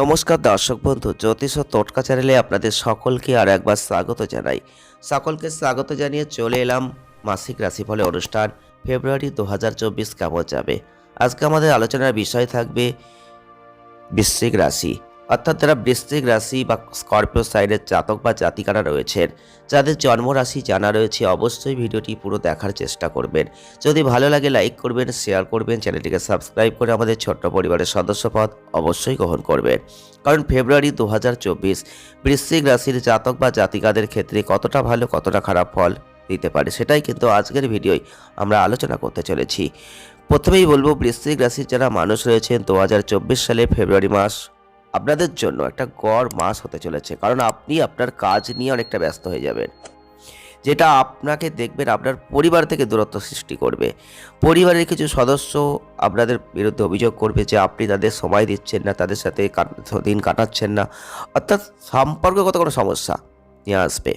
নমস্কার দর্শক বন্ধু, জ্যোতিষ ও টোটকা চ্যানেলে আপনাদের সকলকে আর একবার স্বাগত জানাই। সকলকে স্বাগত জানিয়ে চলে এলাম মাসিক রাশিফলে অনুষ্ঠান, ফেব্রুয়ারি দু হাজার চব্বিশ কেমন যাবে? আজকে আমাদের আলোচনার বিষয় থাকবে বৃশ্চিক রাশি। অর্থাৎ যারা বৃশ্চিক রাশি বা স্করপিও সাইডের জাতক বা জাতিকারা রয়েছেন, যাদের জন্ম রাশি জানা রয়েছে, অবশ্যই ভিডিওটি পুরো দেখার চেষ্টা করবেন। যদি ভালো লাগে, লাইক করবেন, শেয়ার করবেন, চ্যানেলটিকে সাবস্ক্রাইব করে আমাদের ছোট্ট পরিবারের সদস্যপদ অবশ্যই গ্রহণ করবেন। কারণ ফেব্রুয়ারি দু হাজার চব্বিশ বৃশ্চিক রাশির জাতক বা জাতিকাদের ক্ষেত্রে কতটা ভালো, কতটা খারাপ ফল দিতে পারে, সেটাই কিন্তু আজকের ভিডিওয় আমরা আলোচনা করতে চলেছি। প্রথমেই বলব, বৃশ্চিক রাশির যারা মানুষ রয়েছেন দু হাজার চব্বিশ সালে ফেব্রুয়ারি মাস আপনাদের জন্য একটা গড় মাস হতে চলেছে, কারণ আপনি আপনার কাজ নিয়ে অনেকটা ব্যস্ত হয়ে যাবেন। যেটা আপনাকে দেখবেন আপনার পরিবার থেকে দূরত্ব সৃষ্টি করবে। পরিবারের কিছু সদস্য আপনাদের বিরুদ্ধে অভিযোগ করবে যে, আপনি তাদের সময় দিচ্ছেন না, তাদের সাথে দিন কাটাচ্ছেন না। অর্থাৎ সম্পর্কগত কোনো সমস্যা নিয়ে আসবে।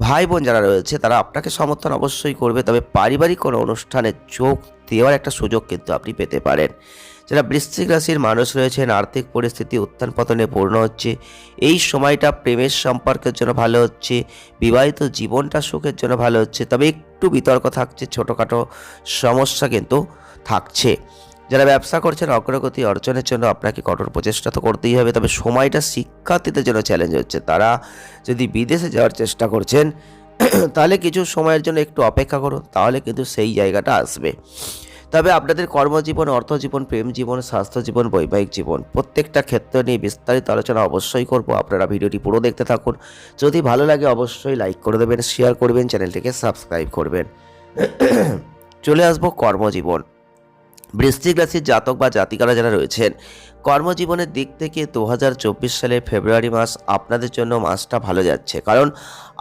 ভাই বোন যারা রয়েছে, তারা আপনাকে সমর্থন অবশ্যই করবে। তবে পারিবারিক কোনো অনুষ্ঠানে যোগ দেওয়ার একটা সুযোগ কিন্তু আপনি পেতে পারেন। যারা বৃশ্চিক রাশির মানুষ রয়েছেন, আর্থিক পরিস্থিতি উত্থান পতনে পূর্ণ হচ্ছে। এই সময়টা প্রেমের সম্পর্কের জন্য ভালো হচ্ছে, বিবাহিত জীবনটা সুখের জন্য ভালো হচ্ছে। তবে একটু বিতর্ক থাকছে, ছোটোখাটো সমস্যা কিন্তু থাকছে। যারা ব্যবসা করছেন, অগ্রগতি অর্জনের জন্য আপনাকে কঠোর প্রচেষ্টা তো করতেই হবে। তবে সময়টা শিক্ষার্থীদের জন্য চ্যালেঞ্জ হচ্ছে। তারা যদি বিদেশে যাওয়ার চেষ্টা করছেন, তাহলে কিছু সময়ের জন্য একটু অপেক্ষা করুন, তাহলে কিন্তু সেই জায়গাটা আসবে। তবে আপনাদের কর্মজীবন, অর্থজীবন, প্রেম জীবন, স্বাস্থ্য জীবন, বৈবাহিক জীবন, প্রত্যেকটা ক্ষেত্র নিয়ে বিস্তারিত আলোচনা অবশ্যই করব। আপনারা ভিডিওটি পুরো দেখতে থাকুন। যদি ভালো লাগে, অবশ্যই লাইক করে দেবেন শেয়ার করবেন চ্যানেলটিকে সাবস্ক্রাইব করবেন। চলে আসব কর্মজীবন। বৃশ্চিক রাশির জাতক বা জাতিকারা যারা রয়েছেন কর্মজীবনের দিক থেকে দু হাজার চব্বিশ সালে ফেব্রুয়ারি মাস আপনাদের জন্য মাসটা ভালো যাচ্ছে। কারণ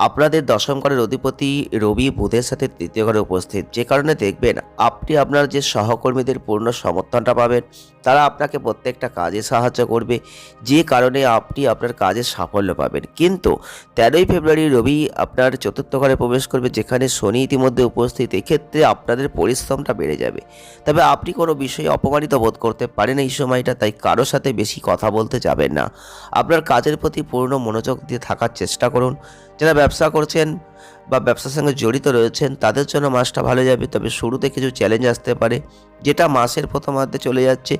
আপনাদের দশম ঘরের অধিপতি রবি বুধের সাথে তৃতীয় ঘরে উপস্থিত। যে কারণে দেখবেন আপনি আপনার যে সহকর্মীদের পূর্ণ সমর্থনটা পাবেন, তারা আপনাকে প্রত্যেকটা কাজে সাহায্য করবে। যে কারণে আপনি আপনার কাজে সাফল্য পাবেন। কিন্তু তেরোই ফেব্রুয়ারি রবি আপনার চতুর্থ ঘরে প্রবেশ করবে, যেখানে শনি ইতিমধ্যে উপস্থিত। এক্ষেত্রে আপনাদের পরিশ্রমটা বেড়ে যাবে। তবে আপনি কোনো বিষয়ে অপমানিত বোধ করতে পারেন এই সময়টা, তাই কারও সাথে বেশি কথা বলতে যাবেন না। আপনার কাজের প্রতি পূর্ণ মনোযোগ দিয়ে থাকার চেষ্টা করুন। যারা ব্যবসা করছেন বা ব্যবসার সঙ্গে জড়িত রয়েছেন, তাদের জন্য মাসটা ভালো যাবে। তবে শুরুতে কিছু চ্যালেঞ্জ আসতে পারে, যেটা মাসের প্রথমার্ধে চলে যাচ্ছে।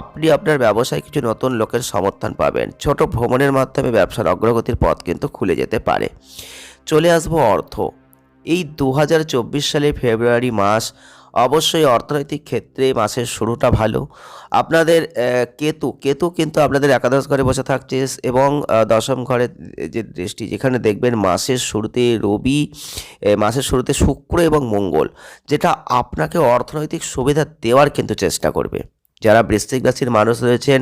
আপনি আপনার ব্যবসায় কিছু নতুন লোকের সমর্থন পাবেন। ছোট ভ্রমণের মাধ্যমে ব্যবসার অগ্রগতির পথ কিন্তু খুলে যেতে পারে। চলে আসব অর্থ। এই দু হাজার চব্বিশ সালে ফেব্রুয়ারি মাস অবশ্যই অর্থনৈতিক ক্ষেত্রে মাসের শুরুটা ভালো। আপনাদের কেতু কেতু কিন্তু আপনাদের একাদশ ঘরে বসে থাকছে এবং দশম ঘরে যে দৃষ্টি, যেখানে দেখবেন মাসের শুরুতে রবি মাসের শুরুতে শুক্র এবং মঙ্গল, যেটা আপনাকে অর্থনৈতিক সুবিধা দেওয়ার কিন্তু চেষ্টা করবে। যারা বৃশ্চিক রাশির মানুষ রয়েছেন,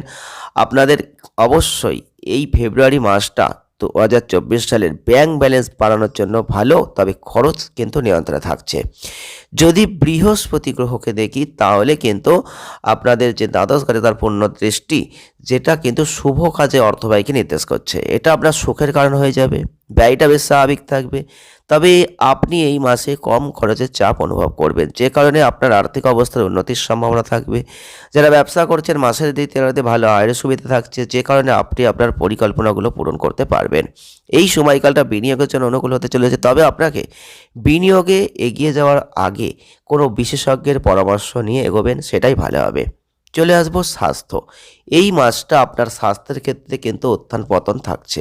আপনাদের অবশ্যই এই ফেব্রুয়ারি মাসটা দু হাজার চব্বিশ সালের ব্যাংক ব্যালেন্স বাড়ানোর জন্য ভালো, তবে খরচ কিন্তু নিয়ন্ত্রণে থাকছে। যদি বৃহস্পতি গ্রহকে দেখি, তাহলে কিন্তু আপনাদের যে দ্বাদশ ঘরে তার পূর্ণ দৃষ্টি, যেটা কিন্তু শুভ কাজে অর্থ ব্যয়কে নির্দেশ করছে। এটা আপনার সুখের কারণ হয়ে যাবে, ব্যয়টা বেশ স্বাভাবিক থাকবে। তবে আপনি এই মাসে কম খরচের চাপ অনুভব করবেন। যে কারণে আপনার আর্থিক অবস্থার উন্নতির সম্ভাবনা থাকবে। যারা ব্যবসা করছেন, মাসের দ্বিতীয়তে ভালো আয়ের সুবিধা থাকছে। যে কারণে আপনি আপনার পরিকল্পনাগুলো পূরণ করতে পারবেন। এই সময়কালটা বিনিয়োগের জন্য অনুকূল হতে চলেছে। তবে আপনাকে বিনিয়োগে এগিয়ে যাওয়ার আগে কোনো বিশেষজ্ঞের পরামর্শ নিয়ে এগোবেন, সেটাই ভালো হবে। চলে আসব স্বাস্থ্য। এই মাসটা আপনার স্বাস্থ্যের ক্ষেত্রে কিন্তু উত্থান পতন থাকছে।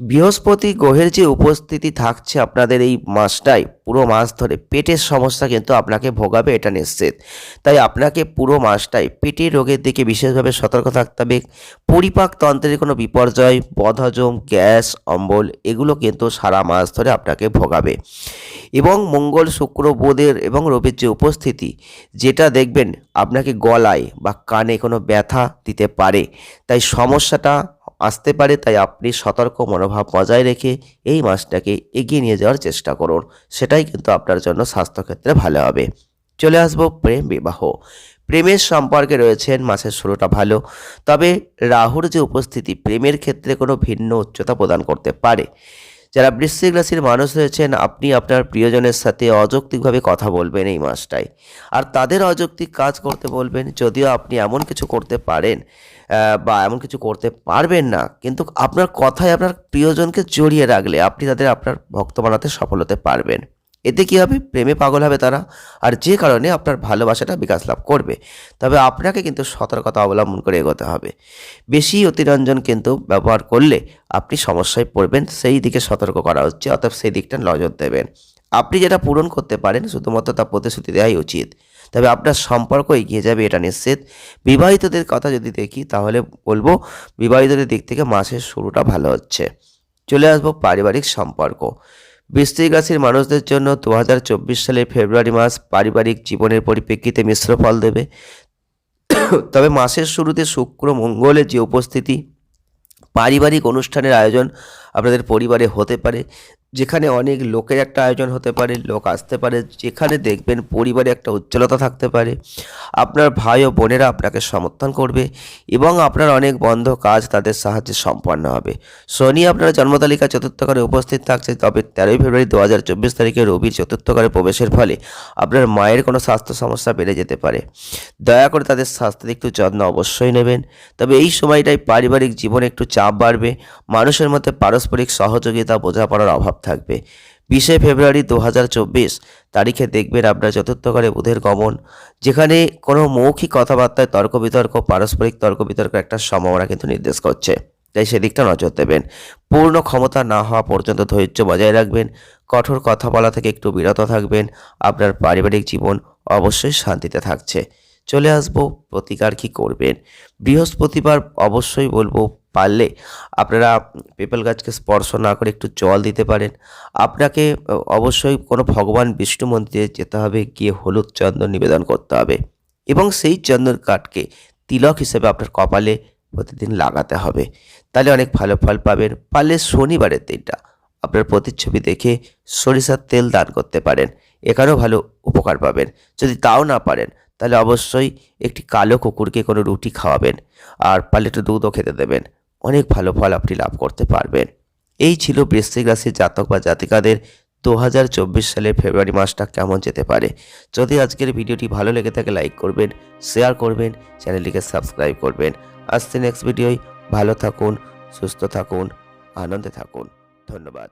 বৃহস্পতি গ্রহের যে উপস্থিতি থাকছে আপনাদের এই মাসটায়, পুরো মাস ধরে পেটের সমস্যা কিন্তু আপনাকে ভোগাবে, এটা নিশ্চিত। তাই আপনাকে পুরো মাসটায় পেটের রোগের দিকে বিশেষভাবে সতর্ক থাকতে হবে। পরিপাক তন্ত্রের কোনো বিপর্যয়, বদহজম, গ্যাস, অম্বল, এগুলো কিন্তু সারা মাস ধরে আপনাকে ভোগাবে। এবং মঙ্গল, শুক্র, বোধের এবং রবির যে উপস্থিতি, যেটা দেখবেন আপনাকে গলায় বা কানে কোনো ব্যথা দিতে পারে। তাই সমস্যাটা আসতে পারে, তাই আপনি সতর্ক মনোভাব বজায় রেখে এই মাসটাকে এগিয়ে নিয়ে যাওয়ার চেষ্টা করুন। সেটাই কিন্তু আপনার জন্য স্বাস্থ্যক্ষেত্রে ভালো হবে। চলে আসব প্রেম বিবাহ। প্রেমের সম্পর্কে রয়েছেন, মাসের শুরুটা ভালো। তবে রাহুর যে উপস্থিতি, প্রেমের ক্ষেত্রে কোনো ভিন্ন উচ্চতা প্রদান করতে পারে। যারা বৃশ্চিক রাশির মানুষ রয়েছেন, আপনি আপনার প্রিয়জনের সাথে অযৌক্তিকভাবে কথা বলবেন এই মাসটায়। আর তাদের অযৌক্তিক কাজ করতে বলবেন, যদিও আপনি এমন কিছু করতে পারেন বা এমন কিছু করতে পারবেন না, কিন্তু আপনার কথায় আপনার প্রিয়জনকে জড়িয়ে রাখলে আপনি তাদের আপনার ভক্ত বানাতে সফল হতে পারবেন। এতে কী হবে? প্রেমে পাগল হবে তারা। আর যে কারণে আপনার ভালোবাসাটা বিকাশ লাভ করবে। তবে আপনাকে কিন্তু সতর্কতা অবলম্বন করে এগোতে হবে। বেশি অতিরঞ্জন কিন্তু ব্যবহার করলে আপনি সমস্যায় পড়বেন। সেই দিকে সতর্ক করা হচ্ছে অর্থাৎ সেই দিকটা নজর দেবেন। আপনি যেটা পূরণ করতে পারেন, শুধুমাত্র তা প্রতিশ্রুতি দেওয়াই উচিত। তবে আপনার সম্পর্ক এগিয়ে যাবে, এটা নিশ্চিত। বিবাহিতদের কথা যদি দেখি, তাহলে বলব বিবাহিতদের দিক থেকে মাসের শুরুটা ভালো হচ্ছে। চলে আসব পারিবারিক সম্পর্ক। রাশির মানুষদের জন্য দু হাজার চব্বিশ সালের ফেব্রুয়ারি মাস পারিবারিক জীবনের পরিপ্রেক্ষিতে মিশ্র ফল দেবে। তবে মাসের শুরুতে শুক্র মঙ্গলের যে উপস্থিতি, পারিবারিক অনুষ্ঠানের আয়োজন আপনাদের পরিবারে হতে পারে, যেখানে অনেক লোকের একটা আয়োজন হতে পারে, লোক আসতে পারে, যেখানে দেখবেন পরিবারে একটা উজ্জ্বলতা থাকতে পারে। আপনার ভাই ও বোনেরা আপনাকে সমর্থন করবে এবং আপনার অনেক বন্ধ কাজ তাদের সাহায্যে সম্পন্ন হবে। শনি আপনার জন্মতালিকা চতুর্থ ঘরে উপস্থিত থাকছে, তবে তেরোই ফেব্রুয়ারি দু হাজার চব্বিশ তারিখে রবির চতুর্থ ঘরে প্রবেশের ফলে আপনার মায়ের কোনো স্বাস্থ্য সমস্যা বেড়ে যেতে পারে। দয়া করে তাদের স্বাস্থ্যের একটু যত্ন অবশ্যই নেবেন। তবে এই সময়টায় পারিবারিক জীবনে একটু চাপ বাড়বে, মানুষের মধ্যে পারস্পরিক সহযোগিতা বোঝাপড়ার অভাব থাকবে। বিশে ফেব্রুয়ারি দু হাজার চব্বিশ তারিখে দেখবেন আপনার চতুর্থ ঘরে বুধের গমন, যেখানে কোনো মৌখিক কথাবার্তায় তর্ক বিতর্ক পারস্পরিক তর্ক বিতর্ক একটা সম্ভাবনা কিন্তু নির্দেশ করছে। তাই সেদিকটা নজর দেবেন। পূর্ণ ক্ষমতা না হওয়া পর্যন্ত ধৈর্য বজায় রাখবেন। কঠোর কথা বলা থেকে একটু বিরত থাকবেন। আপনার পারিবারিক জীবন অবশ্যই শান্তিতে থাকছে। চলে আসব প্রতিকার কি করবেন? বৃহস্পতিবার অবশ্যই বলব পারলে আপনারা পেপল গাছকে স্পর্শ না করে একটু জল দিতে পারেন। আপনাকে অবশ্যই কোনো ভগবান বিষ্ণু মন্দিরে যেতে হবে, গিয়ে হলুদ চন্দন নিবেদন করতে হবে এবং সেই চন্দন কাঠকে তিলক হিসেবে আপনার কপালে প্রতিদিন লাগাতে হবে। তাহলে অনেক ভালো ফল পাবেন। পারলে শনিবারের দিনটা আপনার প্রতিচ্ছবি দেখে সরিষার তেল দান করতে পারেন। এখানেও ভালো উপকার পাবেন। যদি তাও না পারেন, তাহলে অবশ্যই একটি কালো কুকুরকে কোনো রুটি খাওয়াবেন আর পারলে একটু দুধও খেতে দেবেন। অনেক ভালো ফল আপনি লাভ করতে পারবেন। এই ছিল বৃশ্চিক রাশির জাতক বা জাতিকাদের দু হাজার চব্বিশ সালের ফেব্রুয়ারি মাসটা কেমন যেতে পারে। যদি আজকের ভিডিওটি ভালো লেগে থাকে, লাইক করবেন, শেয়ার করবেন, চ্যানেলটিকে সাবস্ক্রাইব করবেন। আসছে নেক্সট ভিডিওয় ভালো থাকুন, সুস্থ থাকুন, আনন্দে থাকুন। ধন্যবাদ।